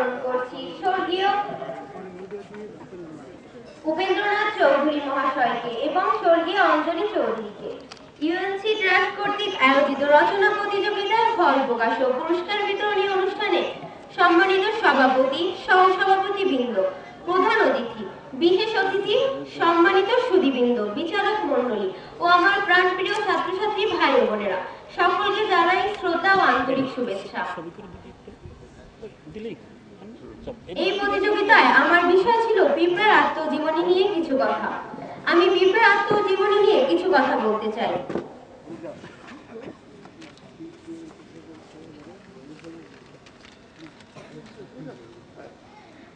স্মরণ করছি স্বর্গীয় উপেন্দ্রনাথ চৌধুরী মহাশয়কে এবং স্বর্গীয় অঞ্জলি চৌধুরীকে। ইউএনসি ট্রাস্ট কর্তৃক আয়োজিত রচনা প্রতিযোগিতার ফল প্রকাশ ও পুরস্কার বিতরণী অনুষ্ঠানে সম্মানিত সভাপতি সহসভাপতি বৃন্দ প্রধান অতিথি, বিশেষ অতিথি, সম্মানিত সুদীবৃন্দ বিচারক মণ্ডলী ও আমার প্রাণপ্রিয় ছাত্রছাত্রী ভাই বোনেরা, সকলকে জানাই শ্রদ্ধা ও আন্তরিক শুভেচ্ছা। এই প্রতিযোগিতায় আমার বিষয় ছিল পিঁপড়ার আত্মজীবনী নিয়ে কিছু কথা। আমি পিঁপড়ার আত্মজীবনী নিয়ে কিছু কথা বলতে চাই।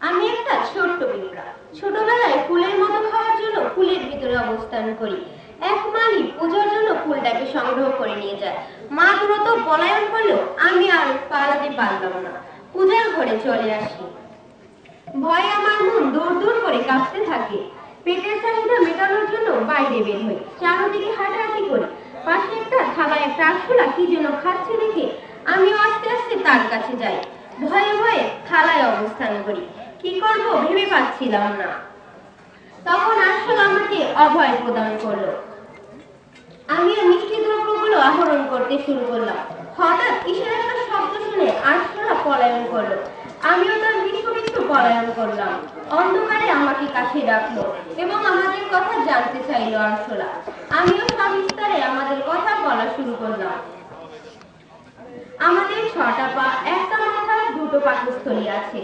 আমি একটা ছোট্ট পিঁপড়া। ছোটবেলায় ফুলের মতো খাওয়ার জন্য ফুলের ভিতরে অবস্থান করি। এক মালি পূজার জন্য ফুলটাকে সংগ্রহ করে নিয়ে যায়। মা দ্রুত পলায়ন করলেও আমি আর পালাতে পারলাম না। পূজার ঘরে চলে আসি। ভয়ে আমার মন দৌড় দৌড় করে কাঁপতে থাকে। পেটের চাহিদা মেটানোর জন্য বাইরে বের হই, চারদিকে হাঁটাহাঁটি করি। পাশে একটা থালায় একটা আরশোলা, কি যেন খাচ্ছে দেখে আমিও আস্তে আস্তে তার কাছে যাই। ভয়ে ভয়ে থালায় অবস্থান করি। কি করব ভেবে পাচ্ছিলাম না। তখন আসল আমাকে অভয় প্রদান করল। আমি মিষ্টি দ্রব্যগুলো আহরণ করতে শুরু করলাম। হঠাৎ কিসের একটা শব্দ শুনে আরশোলা পলায়ন করল। আমিও তার মৃত্যু পলায়ন করলাম। অন্ধকারে আমাকে কাছে ডাকলো এবং আমাদের কথা জানতে চাইলো আরশোলা। আমিও সবিস্তারে আমাদের কথা বলা শুরু করলাম। আমাদের ছটা পা, একটা মাথা দুটো পাকস্থলী আছে।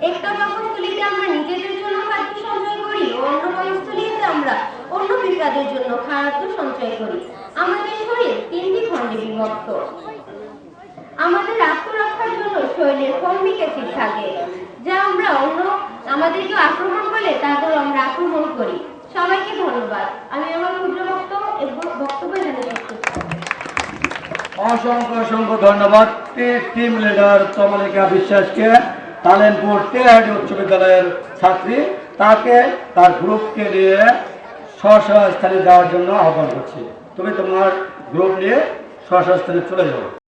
একটা পাকস্থলীতে আমরা নিজেদের জন্য খাদ্য সঞ্চয় করি ও অন্য পাকস্থলীতে আমরা অন্য বিপ্রাদের জন্য খাদ্য সঞ্চয় করি। আমাদের শরীর তিনটি খণ্ডে বিভক্ত। আমাদের আত্মরক্ষার জন্য শরীরের ফর্মিক অ্যাসিড থাকে যা আমরা অন্য আমাদেরকে আক্রমণ করলে তাদের আমরা আক্রমণ করি। সবাইকে ধন্যবাদ। আমি আমার ক্ষুদ্র বক্তব্য বক্তব্য এখানে অসংখ্য অসংখ্য ধন্যবাদ। টিম লিডার তমালিকা বিশ্বাসকে। তালেনপুর তেহাটি উচ্চ বিদ্যালয়ের ছাত্রী। তাকে তার গ্রুপকে নিয়ে স্ব স্থানে যাওয়ার জন্য আহ্বান করছি। তুমি তোমার গ্রুপ নিয়ে স্ব স্থানে চলে যাও।